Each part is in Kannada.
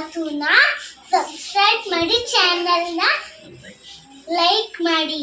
ಮಾತುನ ಸಬ್ಸ್ಕ್ರೈಬ್ ಮಾಡಿ ಚಾನಲ್ನ ಲೈಕ್ ಮಾಡಿ.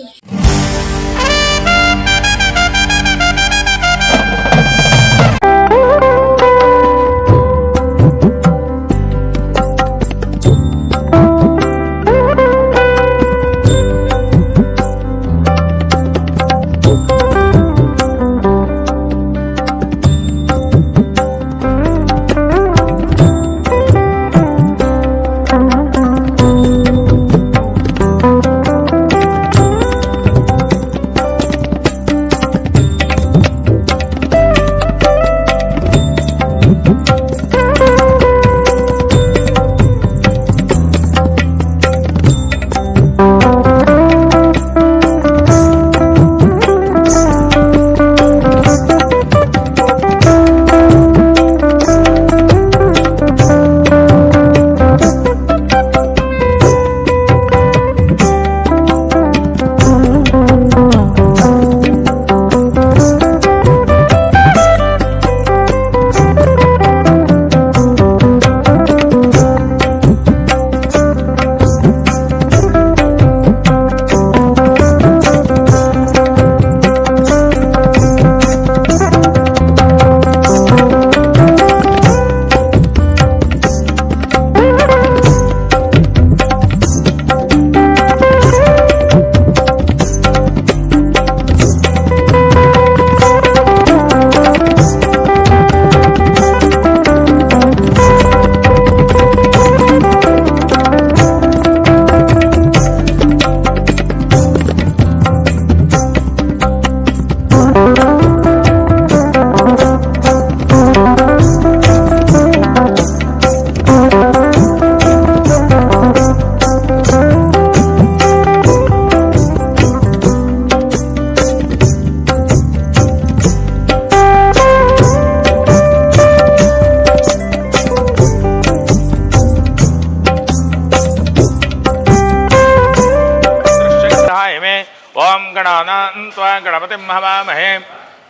गणपतिं हवामहे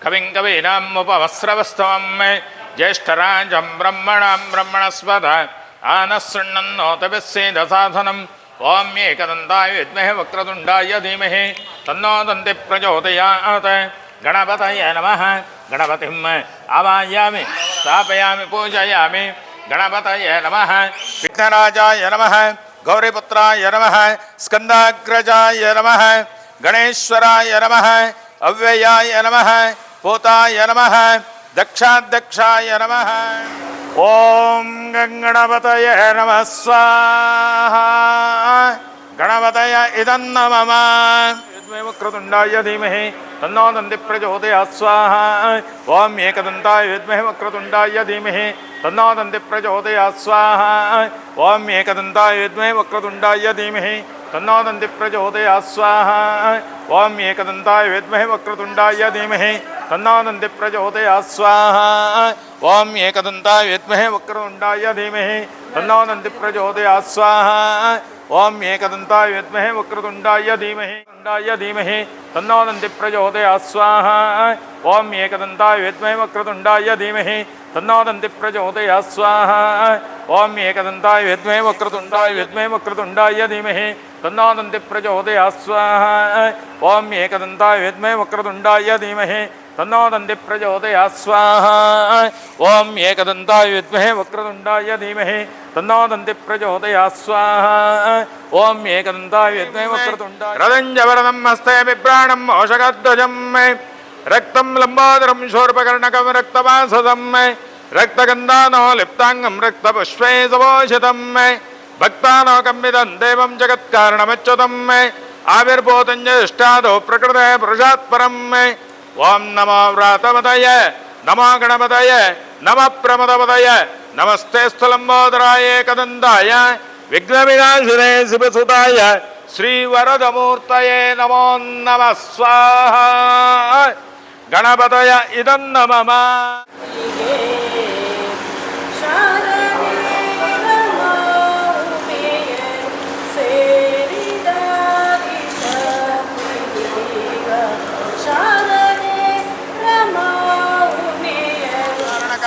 कविं कवीनामुपवस्रवस्तवं ज्येष्ठराजं ब्रह्मणां ब्रह्मणस्पद आनः शृण्वन्नोतविस्सेदसाधनम् ॐ एकदन्ताय विद्महे वक्रतुण्डाय धीमहि। तन्नो दन्ति प्रचोदयात्। गणपतये नमः। गणपतिं आवाहयामि स्थापयामि, पूजयामि। गणपतये नमः। विघ्नराजाय नमः। गौरीपुत्राय नमः। स्कन्दाग्रजाय नमः। गणेश्वराय नमः अव्ययाय नमः पूताय नमः दक्षाध्यक्षाय नमः ॐ गङ्गणपतये नमः स्वाहा गणपतय इदं नमः विद्महे वक्रतुण्डाय धीमहि तन्नो दन्ति प्रचोदयात् स्वाहा ॐ एकदन्ताय विद्महे वक्रतुण्डाय धीमहि तन्नो दन्ति प्रचोदयात् स्वाहा ॐ एकदन्ताय विद्महे वक्रतुण्डाय धीमहि తన్నోదంతి ప్రచోదయా స్వాహ. ఓం ఏకదంతాయ విద్మహే వక్రతుండాయ ధీమహి. తన్నోదంతి ప్రచోదయా స్వాహ. ఓం ఏకదంతాయ విద్మహే వక్రతుండాయ ధీమహి. తన్నోదంతి ప్రచోదయా స్వాహ. ఓం ఏకదంతాయ విద్మహే వక్రతుండాయ ధీమహి తుండాయ ధీమహి తన్నోదంతి ప్రచోదయా స్వాహ. ఓం ఏకదంతాయ విద్మహే వక్రతుండాయ ధీమహి తన్నోదంతి ప్రచోదయా స్వాహ. ఓం ఏకదంతాయ విద్మహే వక్రతుండాయ విద్మహే వక్రతుండాయ ధీమహి తన్నోదంతి ప్రచోదయా స్వాహ. ఓం ఏకదంతాయ విద్మహే వక్రతుండాయ ధీమహి तन्नो दन्ति प्रचोदयात् स्वाहा ॐ एकदन्ताय विद्महे वक्रतुण्डाय धीमहि तन्नो दन्ति प्रचोदयात् स्वाहा ॐ एकदन्ताय विद्महे वक्रतुण्डाय रदञ्जवरदं हस्ते बिभ्राणं मोषकध्वजं रक्तं लम्बोदरं शोर्पकर्णकं रक्तवासदं मे रक्तगन्धानो लिप्ताङ्गं रक्तपुष्पे सवोषितं मे भक्तानो कम्बितं देवं जगत्कारणमच्युतं मे आविर्भूतं ज्येष्ठादौ प्रकृते पुरुषात् ఓం నమో వ్రతమదయ నమో గణపదయ నమ ప్రమదవదయ నమస్తే స్థలంబోదరాయ కదందాయ విఘ్నవినాశినే శివసుతాయ శ్రీవరదమూర్తయే నమో నమ స్వాహ. గణపతయ ఇదం నమ.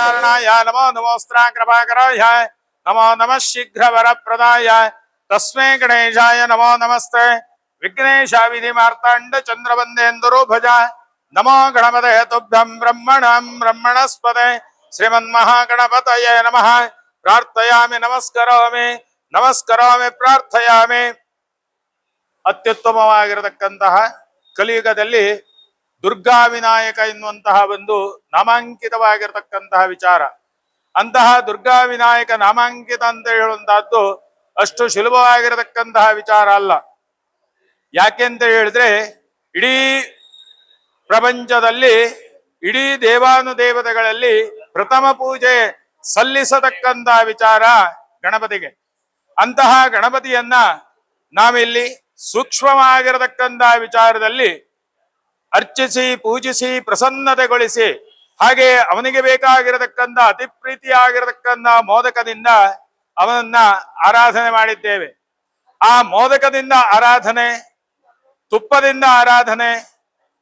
इदं नमः ಕಾರಣಾಯ ನಮೋ ನಮೋಸ್ತ್ರ ಕೃಪಾಕರಾಯ ನಮೋ ನಮಃ ಶೀಘ್ರ ವರಪ್ರದಾಯ ತಸ್ಮೈ ಗಣೇಶಾಯ ನಮೋ ನಮಸ್ತೆ ವಿಘ್ನೇಶ ವಿಧಿ ಮಾರ್ತಾಂಡ ಚಂದ್ರವಂದೇಂದುರು ಭಜ ನಮೋ ಗಣಪತೆ ತುಭ್ಯಂ ಬ್ರಹ್ಮಣಂ ಬ್ರಹ್ಮಣಸ್ಪದೆ ಶ್ರೀಮನ್ಮಹಾಗಣಪತಯ ನಮಃ ಪ್ರಾರ್ಥಯಾಮಿ ನಮಸ್ಕರೋಮಿ ನಮಸ್ಕರೋಮಿ ಪ್ರಾರ್ಥಯಾಮಿ ಅತ್ಯುತ್ತಮವಾಗಿರತಕ್ಕಂತಹ ಕಲಿಯುಗದಲ್ಲಿ ದುರ್ಗಾ ವಿನಾಯಕ ಎನ್ನುವಂತಹ ಒಂದು ನಾಮಾಂಕಿತವಾಗಿರತಕ್ಕಂತಹ ವಿಚಾರ. ಅಂತಹ ದುರ್ಗಾ ವಿನಾಯಕ ನಾಮಾಂಕಿತ ಅಂತ ಹೇಳುವಂತಹದ್ದು ಅಷ್ಟು ಸುಲಭವಾಗಿರತಕ್ಕಂತಹ ವಿಚಾರ ಅಲ್ಲ. ಯಾಕೆ ಅಂತ ಹೇಳಿದ್ರೆ ಇಡೀ ಪ್ರಪಂಚದಲ್ಲಿ, ಇಡೀ ದೇವಾನುದೇವತೆಗಳಲ್ಲಿ ಪ್ರಥಮ ಪೂಜೆ ಸಲ್ಲಿಸತಕ್ಕಂತಹ ವಿಚಾರ ಗಣಪತಿಗೆ. ಅಂತಹ ಗಣಪತಿಯನ್ನ ನಾವಿಲ್ಲಿ ಸೂಕ್ಷ್ಮವಾಗಿರತಕ್ಕಂತಹ ವಿಚಾರದಲ್ಲಿ ಅರ್ಚಿಸಿ, ಪೂಜಿಸಿ, ಪ್ರಸನ್ನತೆಗೊಳಿಸಿ. ಹಾಗೆ ಅವನಿಗೆ ಬೇಕಾಗಿರತಕ್ಕಂಥ ಅತಿ ಪ್ರೀತಿಯಾಗಿರತಕ್ಕಂಥ ಮೋದಕದಿಂದ ಅವನನ್ನ ಆರಾಧನೆ ಮಾಡಿದ್ದೇವೆ. ಆ ಮೋದಕದಿಂದ ಆರಾಧನೆ, ತುಪ್ಪದಿಂದ ಆರಾಧನೆ,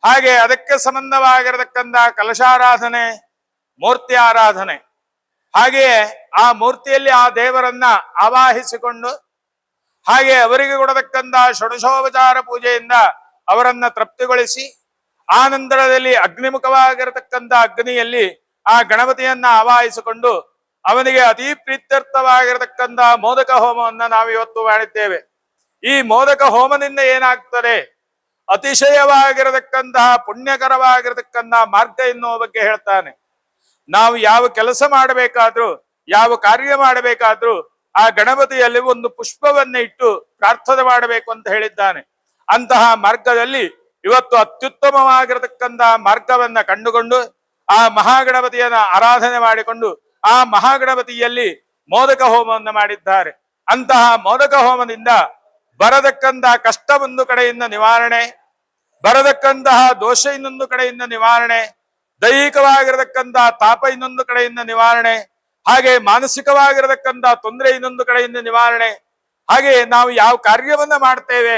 ಹಾಗೆ ಅದಕ್ಕೆ ಸಂಬಂಧವಾಗಿರತಕ್ಕಂಥ ಕಲಶಾರಾಧನೆ, ಮೂರ್ತಿ ಆರಾಧನೆ. ಹಾಗೆಯೇ ಆ ಮೂರ್ತಿಯಲ್ಲಿ ಆ ದೇವರನ್ನ ಆವಾಹಿಸಿಕೊಂಡು, ಹಾಗೆ ಅವರಿಗೆ ಕೊಡತಕ್ಕಂಥ ಷಡಶೋಪಚಾರ ಪೂಜೆಯಿಂದ ಅವರನ್ನ ತೃಪ್ತಿಗೊಳಿಸಿ ಆ ನಂತರದಲ್ಲಿ ಅಗ್ನಿಮುಖವಾಗಿರತಕ್ಕಂಥ ಅಗ್ನಿಯಲ್ಲಿ ಆ ಗಣಪತಿಯನ್ನ ಆವಾಹಿಸಿಕೊಂಡು ಅವನಿಗೆ ಅತಿ ಪ್ರೀತ್ಯರ್ಥವಾಗಿರತಕ್ಕಂಥ ಮೋದಕ ಹೋಮವನ್ನ ನಾವು ಇವತ್ತು ಮಾಡಿದ್ದೇವೆ. ಈ ಮೋದಕ ಹೋಮದಿಂದ ಏನಾಗ್ತದೆ? ಅತಿಶಯವಾಗಿರತಕ್ಕಂತಹ ಪುಣ್ಯಕರವಾಗಿರತಕ್ಕಂತಹ ಮಾರ್ಗ ಎನ್ನುವ ಬಗ್ಗೆ ಹೇಳ್ತಾನೆ. ನಾವು ಯಾವ ಕೆಲಸ ಮಾಡಬೇಕಾದ್ರೂ, ಯಾವ ಕಾರ್ಯ ಮಾಡಬೇಕಾದ್ರೂ ಆ ಗಣಪತಿಯಲ್ಲಿ ಒಂದು ಪುಷ್ಪವನ್ನ ಇಟ್ಟು ಪ್ರಾರ್ಥನೆ ಮಾಡಬೇಕು ಅಂತ ಹೇಳಿದ್ದಾನೆ. ಅಂತಹ ಮಾರ್ಗದಲ್ಲಿ ಇವತ್ತು ಅತ್ಯುತ್ತಮವಾಗಿರತಕ್ಕಂತಹ ಮಾರ್ಗವನ್ನ ಕಂಡುಕೊಂಡು ಆ ಮಹಾಗಣಪತಿಯನ್ನ ಆರಾಧನೆ ಮಾಡಿಕೊಂಡು ಆ ಮಹಾಗಣಪತಿಯಲ್ಲಿ ಮೋದಕ ಹೋಮವನ್ನು ಮಾಡಿದ್ದಾರೆ. ಅಂತಹ ಮೋದಕ ಹೋಮದಿಂದ ಬರತಕ್ಕಂತಹ ಕಷ್ಟ ಒಂದು ಕಡೆಯಿಂದ ನಿವಾರಣೆ, ಬರತಕ್ಕಂತಹ ದೋಷ ಇನ್ನೊಂದು ಕಡೆಯಿಂದ ನಿವಾರಣೆ ದೈಹಿಕವಾಗಿರತಕ್ಕಂತಹ ತಾಪ ಇನ್ನೊಂದು ಕಡೆಯಿಂದ ನಿವಾರಣೆ, ಹಾಗೆ ಮಾನಸಿಕವಾಗಿರತಕ್ಕಂತಹ ತೊಂದರೆ ಇನ್ನೊಂದು ಕಡೆಯಿಂದ ನಿವಾರಣೆ, ಹಾಗೆ ನಾವು ಯಾವ ಕಾರ್ಯವನ್ನ ಮಾಡ್ತೇವೆ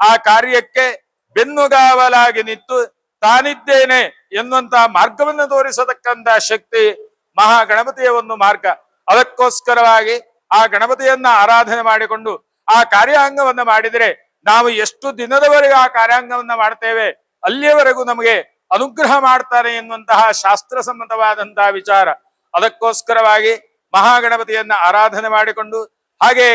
ಆ ಕಾರ್ಯಕ್ಕೆ ಬೆನ್ನುಗಾವಲಾಗಿ ನಿಂತು ತಾನಿದ್ದೇನೆ ಎನ್ನುವಂತಹ ಮಾರ್ಗವನ್ನು ತೋರಿಸತಕ್ಕಂತಹ ಶಕ್ತಿ ಮಹಾ ಗಣಪತಿಯ ಒಂದು ಮಾರ್ಗ. ಅದಕ್ಕೋಸ್ಕರವಾಗಿ ಆ ಗಣಪತಿಯನ್ನ ಆರಾಧನೆ ಮಾಡಿಕೊಂಡು ಆ ಕಾರ್ಯಾಂಗವನ್ನು ಮಾಡಿದರೆ ನಾವು ಎಷ್ಟು ದಿನದವರೆಗೆ ಆ ಕಾರ್ಯಾಂಗವನ್ನ ಮಾಡ್ತೇವೆ? ಅಲ್ಲಿಯವರೆಗೂ ನಮಗೆ ಅನುಗ್ರಹ ಮಾಡ್ತಾರೆ ಎನ್ನುವಂತಹ ಶಾಸ್ತ್ರ ಸಮ್ಮತವಾದಂತಹ ವಿಚಾರ. ಅದಕ್ಕೋಸ್ಕರವಾಗಿ ಮಹಾಗಣಪತಿಯನ್ನ ಆರಾಧನೆ ಮಾಡಿಕೊಂಡು ಹಾಗೆ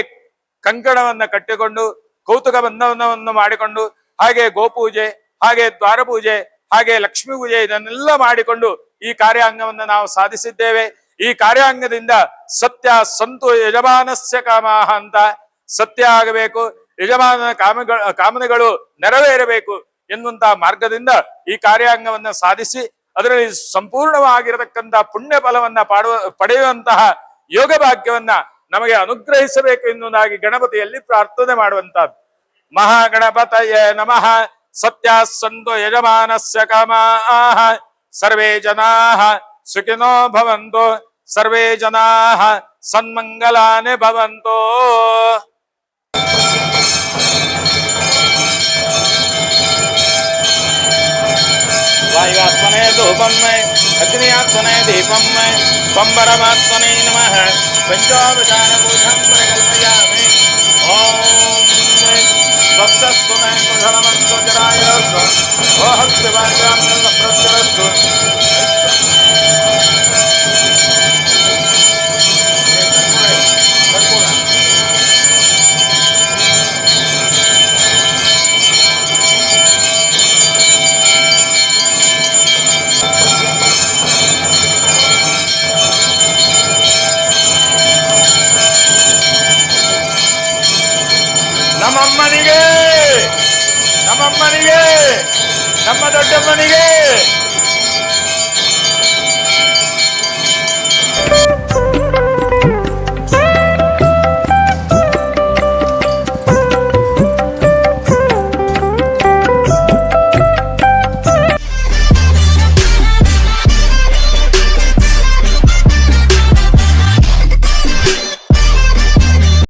ಕಂಕಣವನ್ನ ಕಟ್ಟಿಕೊಂಡು ಕೌತುಕ ಬಂಧನವನ್ನು ಮಾಡಿಕೊಂಡು ಹಾಗೆ ಗೋಪೂಜೆ, ಹಾಗೆ ದ್ವಾರ ಪೂಜೆ ಹಾಗೆ ಲಕ್ಷ್ಮೀ ಪೂಜೆ ಇದನ್ನೆಲ್ಲ ಮಾಡಿಕೊಂಡು ಈ ಕಾರ್ಯಾಂಗವನ್ನು ನಾವು ಸಾಧಿಸಿದ್ದೇವೆ. ಈ ಕಾರ್ಯಾಂಗದಿಂದ ಸತ್ಯ ಸಂತು ಯಜಮಾನಸ್ಯ ಕಾಮಾಹ ಅಂತ ಸತ್ಯ ಆಗಬೇಕು, ಯಜಮಾನನ ಕಾಮಗಳ, ಕಾಮನೆಗಳು ನೆರವೇರಬೇಕು ಎನ್ನುವಂತಹ ಮಾರ್ಗದಿಂದ ಈ ಕಾರ್ಯಾಂಗವನ್ನು ಸಾಧಿಸಿ, ಅದರಲ್ಲಿ ಸಂಪೂರ್ಣವಾಗಿರತಕ್ಕಂತ ಪುಣ್ಯ ಫಲವನ್ನ ಪಾಡುವ, ಪಡೆಯುವಂತಹ ಯೋಗ ಭಾಗ್ಯವನ್ನ ನಮಗೆ ಅನುಗ್ರಹಿಸಬೇಕು ಎನ್ನುವುದಾಗಿ ಗಣಪತಿಯಲ್ಲಿ ಪ್ರಾರ್ಥನೆ ಮಾಡುವಂತಹದ್ದು महागणपत नम। सत्यासन्तो यजमानस्य कामाः। सर्वे जना सुखिनो भवन्तु। सर्वे जना सन्मङ्गलानि भवन्तु। वायुआत्मने अग्नियात्मने स्वस्तस्व मे कुशलमस्तजराय ओहस्यवाचां प्रत्यरस्तु ನಮ್ಮ ನಮ್ಮ ದೊಡ್ಡಮ್ಮನಿಗೆ